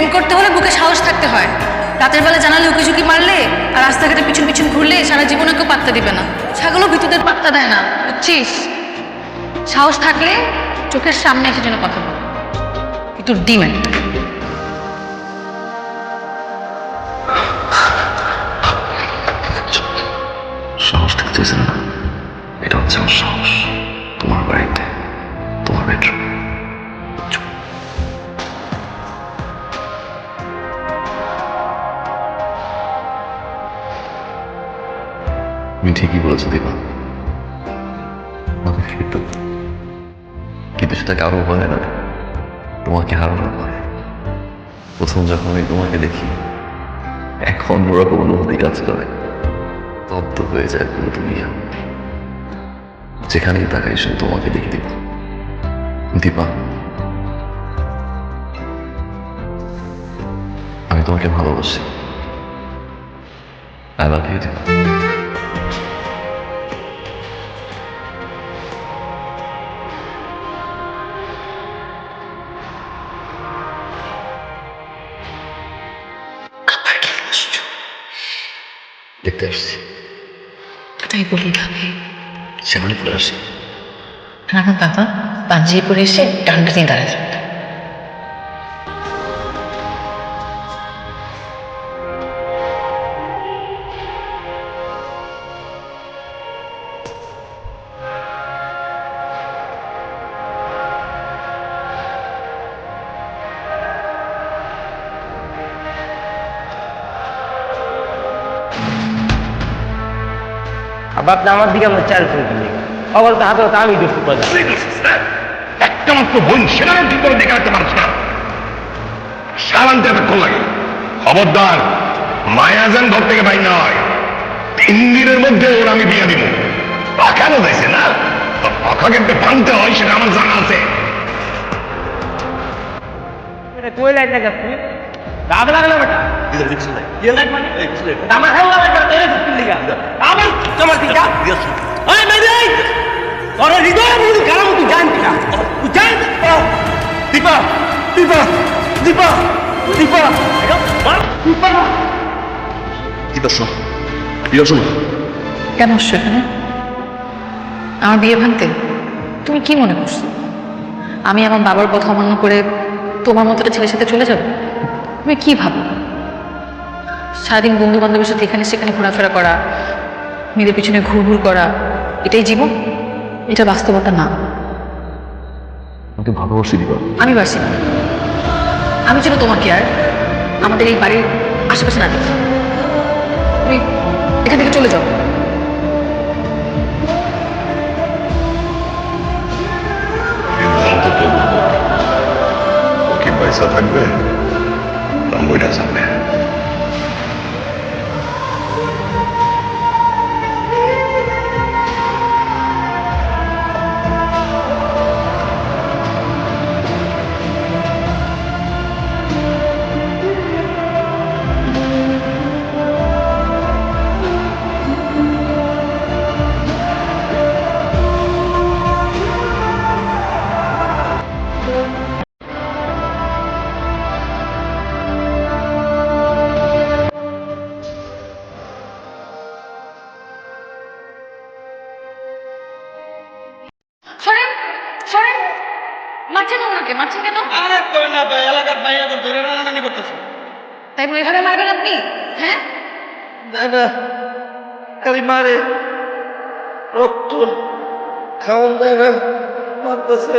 প্রেম করতে হলে বুকে সাহস থাকতে হয়। রাতের বেলা জানালে উকি ঝুঁকি মারলে আর রাস্তাঘাটে পিছন পিছন ঘুরলে সারা জীবনে কেউ পাত্তা দিবে না। ছাগলও ভিতুদের পাত্তা দেয় না, বুঝছিস? সাহস থাকলে চোখের সামনে এসে যেন কথা বল। ভিতুর ডিম সাহস তুমি ঠিকই বলেছ, দীপা। কিন্তু সেটা কারও ভয় না তোমাকে হারানোর ভয়। প্রথম যখন আমি তোমাকে দেখি, এখন ওরকম অনুভূতি কাজ করে। স্তব্ধ হয়ে যায় পুরো দুনিয়া। যেখানেই তাকাই, শুধু তোমাকে দেখে দিব দীপা, আমি তোমাকে ভালোবাসি। I love you Dipa. দেখতে আসছি। তাই বলি ভাবে? সেখানে পড়ে আসি। না দাদা পাঞ্জাবি পরে এসে ডান্ডা নিয়ে দাঁড়ায় আপনি আমার দিকে আমরা চাল করে দিলি অবল তো হাতে আমি দুষ্টু কথা একটা মাত্র বোন সেখানে ঠিক করে দেখে রাখতে পারছ না সালান্তে এতক্ষণ লাগে। খবরদার মায়াজান ঘর থেকে বাইর না হয়। তিন দিনের মধ্যে ওর আমি বিয়ে দিব। পাখানো যাইছে না? তো পাখাকে একটা ভাঙতে হয় সেটা আমার জানা আছে। কই লাইট লাগা তুই রাগ লাগল বেটা ইয়ে লাইট মানে আমার হাওয়া বেটা তেরে ফুটির লিগা আবার তোমার কি যা ওই মেরে ওরে হৃদয় মুড়ি কারণ তুই জানতি না তুই জান দীপা দীপা দীপা দীপা দীপা দীপা শোনো দীপা শোনো কেন আসছো এখানে? আমার বিয়ে ভাঙতে? তুমি কি মনে করছ? আমি আমার বাবার কথা অমান্য করে তোমার মতো একটা ছেলের সাথে চলে যাব? তুমি কি ভাবো? সারাদিন বন্ধু বান্ধবের সাথে এখানে সেখানে ঘোরাফেরা করা মেয়েদের পিছনে ঘুর ঘুর করা এটাই জীবন? এটা বাস্তবতা না। আমাকে ভালোবাসি দীপা আমি বাসি না। আমি যেন তোমাকে আর আমাদের এই বাড়ির আশেপাশে না দেখি। তুমি এখান থেকে চলে যাও। পয়সা থাকবে? না মইটা যাবে সরেন মারছেন ওনাকে মারছেন কেন? আরে কই না এলাকার ভাইয়া তো ধরে রান্নানি করতেছে। তাই বলে এভাবে মারবেন আপনি? হ্যাঁ? দাদা খালি মারে। রক্ত খাওয়ান দেয় না মারতেছে